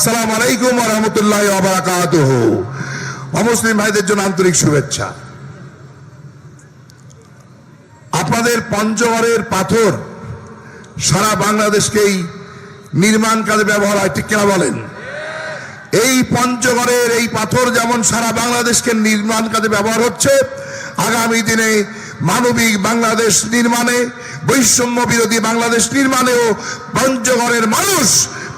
আসসালামু আলাইকুম রহমতুল্লাহ আবরাকাত অমুসলিম ভাইদের জন্য আন্তরিক শুভেচ্ছা। আপনাদের পঞ্চগড়ের পাথর সারা বাংলাদেশকেই নির্মাণ কাজে ব্যবহার হয়, ঠিক কিনা বলেন? এই পঞ্চগড়ের এই পাথর যেমন সারা বাংলাদেশকে নির্মাণ কাজে ব্যবহার হচ্ছে, আগামী দিনে মানবিক বাংলাদেশ নির্মাণে বৈষম্য বিরোধী বাংলাদেশ নির্মাণেও পঞ্চগড়ের মানুষ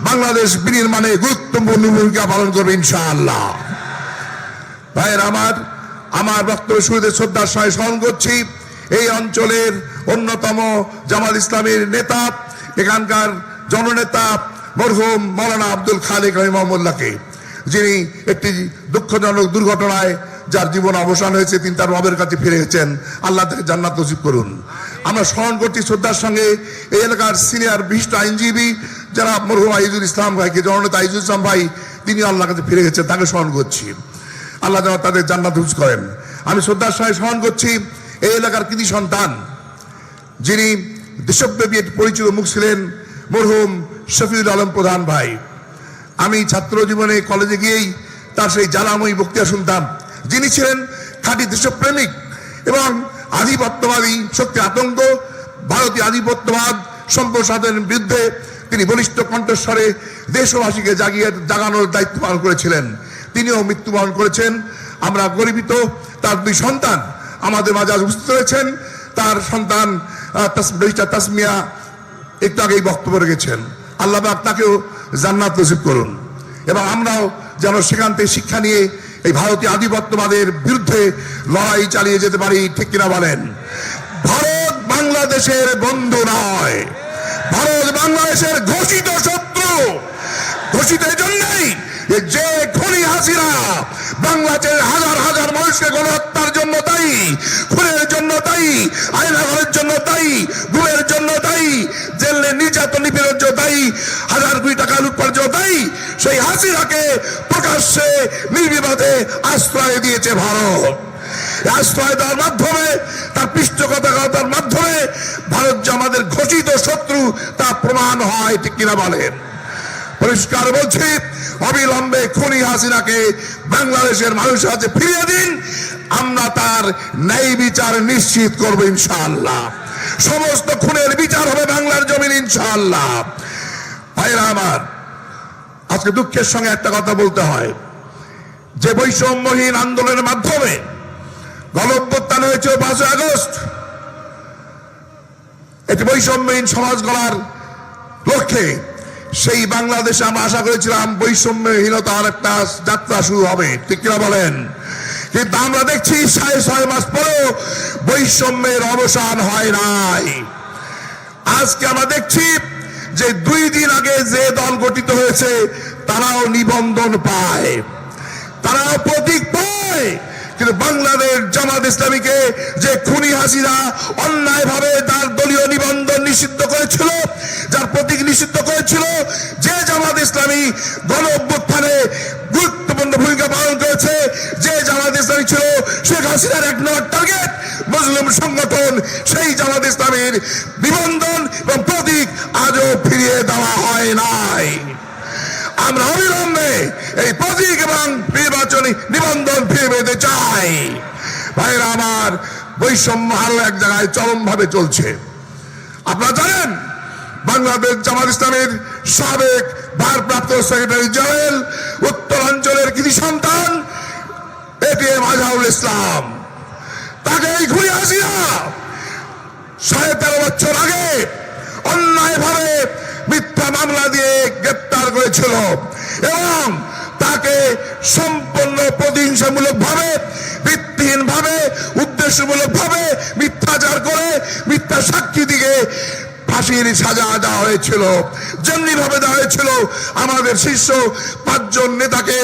বাংলাদেশ বিনির্মাণে গুরুত্বপূর্ণ ভূমিকা পালন করবে ইনশাআল্লাহ। ভাইয়ের আমার আমার বক্তব্য শুরুতে শ্রদ্ধার সঙ্গে স্মরণ করছি, এই অঞ্চলের অন্যতম জামাত ইসলামের নেতা, এখানকার জননেতা মরহুম মৌলানা আব্দুল খালেক রহিমউল্লাহকে যিনি একটি দুঃখজনক দুর্ঘটনায় যার জীবন অবসান হয়েছে, তিনি তার রবের কাছে ফিরে আল্লাহ তাকে জান্নাত নসিব করুন। আমরা স্মরণ করছি শ্রদ্ধার সঙ্গে এই এলাকার সিনিয়র, বিশিষ্ট আইনজীবী যারা মরহুম আইজুল ইসলাম ভাইকে, জননেতা আইজুল ইসলাম ভাই, তিনি আল্লাহ কাছে ফিরে গেছেন তাকে স্মরণ করছি। আল্লাহ যেন তাদের জান্নাত হুজ করেন। আমি শ্রদ্ধার সঙ্গে স্মরণ করছি এই এলাকার কৃতি সন্তান, যিনি দেশব্যাপী পরিচিত মুখ ছিলেন, মরহুম শফিউল আলম প্রধান ভাই। আমি ছাত্র জীবনে কলেজে গিয়েই তার সেই জ্বালাময়ী বক্তৃতা শুনতাম। যিনি ছিলেন খাঁটি দেশপ্রেমিক এবং আধিপত্যবাদী শক্তি আতঙ্ক, ভারতীয় আধিপত্যবাদ সম্প্রসারণের বিরুদ্ধে তিনি বলিষ্ঠ কণ্ঠস্বরে দেশবাসীকে জাগিয়ে জাগানোর দায়িত্ব পালন করেছিলেন। তিনিও মৃত্যুবরণ করেছেন। আমরা গর্বিত, তার দুই সন্তান আমাদের মাঝে আজ উপস্থিত রয়েছেন। তার সন্তান তাসমিয়া একটু আগেই বক্তব্য রেখেছেন। আল্লাহবাক তাকেও জান্নাত নসিব করুন। এবং আমরাও যেন সেখান থেকে শিক্ষা নিয়ে এই ভারতীয় আধিপত্যবাদের বিরুদ্ধে লড়াই চালিয়ে যেতে পারি, ঠিক কিনা বলেন? ভারত বাংলাদেশের বন্ধু নয়। ভারত বাংলাদেশের ঘোষিত শত্রু। ঘোষিত জন্যই যে খুনি হাসিনা বাংলাদেশের হাজার হাজার মানুষকে গণহত্যার জন্য দায়ী, খুনের জন্য দায়ী আয়নাঘরের জন্য দায়ী, গুমের জন্য দায়ী, জেলে নির্যাতন হাজার টাকা সেই প্রকাশ্যে নির্বিবাদে আশ্রয় দিয়েছে ভারত। আশ্রয় দেওয়ার মাধ্যমে, তার পৃষ্ঠপোষকতার মাধ্যমে ভারত যে আমাদের ঘোষিত শত্রু, তা প্রমাণ হয়, ঠিক কিনা বলেন? পরিষ্কার বলছি, অবিলম্বে খুনি হাসিনাকে বাংলাদেশের মানুষের কাছে ফিরিয়ে দিন, আমরা তার ন্যায় বিচার নিশ্চিত করব ইনশাআল্লাহ। সমস্ত খুনের বিচার হবে বাংলার জমিন, ইনশাআল্লাহ। ভাইরা আমার, আজকে দুঃখের সঙ্গে একটা কথা বলতে হয়। যে বৈষম্যহীন আন্দোলনের মাধ্যমে গণঅভ্যুত্থান হয়েছে পাঁচই আগস্ট, একটি বৈষম্যহীন সমাজ গড়ার লক্ষ্যে সেই বাংলাদেশে আমরা আশা করেছিলাম বৈষম্যহীনতার একটা যাত্রা শুরু হবে। ঠিক কিনা বলেন? কিন্তু আমরা দেখছি সাড়ে ছয় মাস পরেও বৈষম্যের অবসান হয় নাই। আজকে আমরা দেখছি যে দুই দিন আগে যে দল গঠিত হয়েছে, তারাও নিবন্ধন পায়। তারাও প্রতীক পায়। কিন্তু বাংলাদেশ জামাত ইসলামীকে যে খুনি হাসিনা অন্যায় ভাবে তার দলীয় নিবন্ধন নিষিদ্ধ করেছিল, যার প্রতীক নিষিদ্ধ করেছিল, যে জামাত ইসলামী গণ অভ্যুত্থানে গুরুত্বপূর্ণ ভূমিকা পালন করেছে, যে জামাত ইসলামী ছিল শেখ হাসিনার এক টার্গেট মুসলিম সংগঠন, সেই জামাত ইসলামীর নিবন্ধন এবং প্রতীক আজও ফিরিয়ে দেওয়া হয় নাই। আমরা অবিলম্বে এই প্রতীক এবং নির্বাচনী নিবন্ধন ফিরে পেতে চাই। ভাইরা, আমার বৈষম্য আরও এক জায়গায় চরম ভাবে চলছে। আপনারা জানেন, বাংলাদেশ জামাত ইসলামের সাবেক ভারপ্রাপ্ত সেক্রেটারি জেনারেল, উত্তরাঞ্চলের কৃতি সন্তান এটিএম আজহারুল ইসলাম। তাকে এই ঘুরে আসিয়া সাড়ে তেরো বছর আগে অন্যায়ভাবে মিথ্যা মামলা দিয়ে গ্রেপ্তার করেছিল এবং তাকে সম্পূর্ণ প্রতিহিংসামূলক ভাবে ভিত্তিহীন ভাবে উদ্দেশ্যমূলক ভাবে মিথ্যাচার করে মিথ্যা সাক্ষী দিকে ফাঁসির সাজা দেওয়া হয়েছিল। যেমনি ভাবে দেওয়া হয়েছিল, আমাদের শীর্ষ পাঁচজন নেতাকে,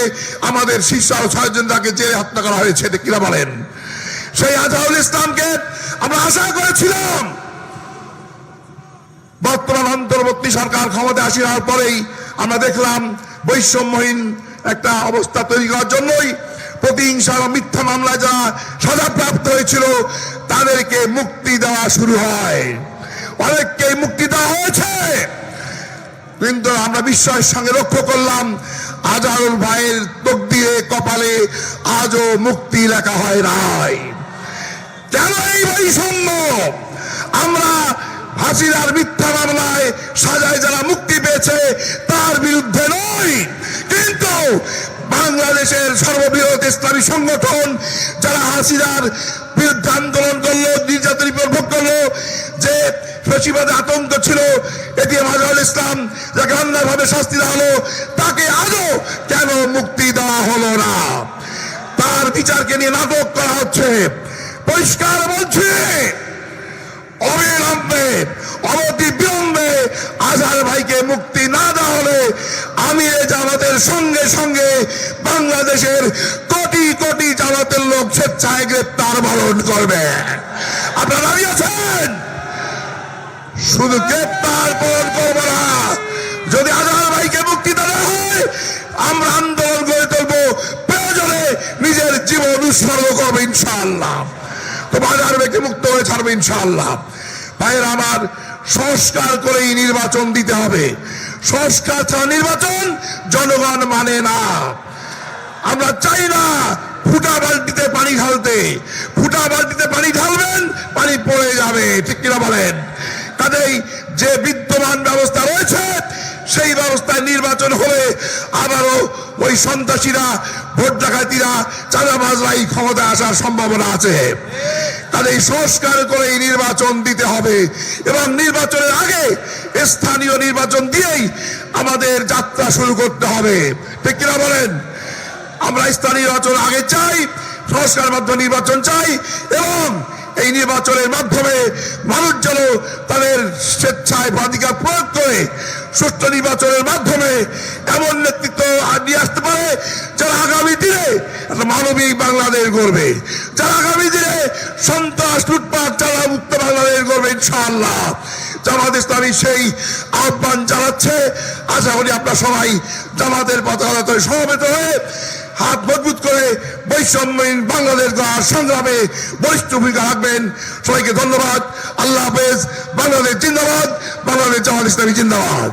আমাদের শীর্ষ ছয়জন তাকে জেলে হত্যা করা হয়েছে কিনা বলেন? সেই আজহারুল ইসলামকে আমরা আশা করেছিলাম। বর্তমান অন্তর্বর্তী সরকার ক্ষমতা আসিবার পরেই আমরা দেখলাম বৈষম্যহীন একটা অবস্থা তৈরি করার জন্যই প্রতিহিংসা মিথ্যা মামলায় যারা সাজাপ্রাপ্ত হয়েছিল, তাদেরকে মুক্তি দেওয়া শুরু হয়। অনেককে মুক্তি দেওয়া হয়েছে। কিন্তু আমরা বিস্ময়ের সঙ্গে লক্ষ্য করলাম আজল ভাইয়ের তকদিরে কপালে আজও মুক্তি লেখা হয় নাই। কেন এই বৈষম্য আমরা হাসিনার মিথ্যা মামলায় সাজায় যারা মুক্তি পেয়েছে, তার বিরুদ্ধে নয়। কিন্তু বাংলাদেশের সর্ববৃহৎ ইসলামী সংগঠন যারা হাসিনার বিরুদ্ধে আন্দোলন করল, নির্যাতন প্রভোগ করল, যে আতঙ্ক ছিল, এটি মাজহারুল ইসলাম যাকে অন্যায়ভাবে শাস্তি দেওয়া হলো, তাকে আজও কেন মুক্তি দেওয়া হলো না? তার বিচারকে নিয়ে নাটক করা হচ্ছে। পরিষ্কার বলছি। অবিলম্বে অনতি বিলম্বে আজহার ভাইকে মুক্তি না দেওয়া হলে আমি এ জামাতের সঙ্গে সঙ্গে বাংলাদেশের কোটি কোটি জামাতের লোক স্বেচ্ছায় গ্রেপ্তার বরণ করবে। আপনারা দাঁড়িয়ে আছেন? শুধু গ্রেপ্তার বরণ করব না। যদি আজহার ভাইকে মুক্তি দেওয়া হয়, আমরা আন্দোলন গড়ে তুলবো। প্রয়োজনে নিজের জীবন উৎসর্গ করব ইনশাআল্লাহ। বাজার ব্যক্তি মুক্ত হয়ে ছাড়বে ইনশাআল্লাহ। ভাইয়ের, আমার সংস্কার করেই নির্বাচন দিতে হবে। সংস্কার ছাড়া নির্বাচন জনগণ মানে না। আমরা চাই না ফুটা বালতিতে পানি ঢালতে। ফুটা বালতিতে পানি ঢালবেন, পানি পড়ে যাবে। ঠিক কিনা বলেন? কাজেই যে বিদ্যমান ব্যবস্থা রয়েছে, সেই ব্যবস্থায় নির্বাচন হলে আবারও ওই সন্ত্রাসীরা, ভোট ডাকাতিরা, চাঁদাবাজরাই ক্ষমতায় আসার সম্ভাবনা আছে। কাজেই সংস্কার করে এই নির্বাচন দিতে হবে এবং নির্বাচনের আগে স্থানীয় নির্বাচন দিয়েই আমাদের যাত্রা শুরু করতে হবে। ঠিক কিনা বলেন? আমরা স্থানীয় নির্বাচন আগে চাই সংস্কার মাধ্যমে নির্বাচন চাই এবং এই নির্বাচনের মাধ্যমে মানুষ যেন তাদের স্বেচ্ছায় বাধিকার প্রয়োগ করে সুষ্ঠু নির্বাচনের মাধ্যমে এমন নেতৃত্ব আর নিয়ে আসতে পারে যারা আগামী দিনে মানবিক বাংলাদেশ গড়বে। যারা আগামী দিনে সন্ত্রাস, লুটপাট যারা মুক্ত বাংলাদেশ গড়বে, ইনশাআল্লাহ। ইসলামী সেই আহ্বান আশা করি সবাই জামাতের পতাকা সমবেত হয়ে হাত মজবুত করে বৈষম্যহীন বাংলাদেশ গড়ার সংগ্রামে বরিষ্ঠ ভূমিকা রাখবেন। সবাইকে ধন্যবাদ। আল্লাহ হাফেজ। বাংলাদেশ জিন্দাবাদ। বাংলাদেশ জামাত ইসলামী জিন্দাবাদ।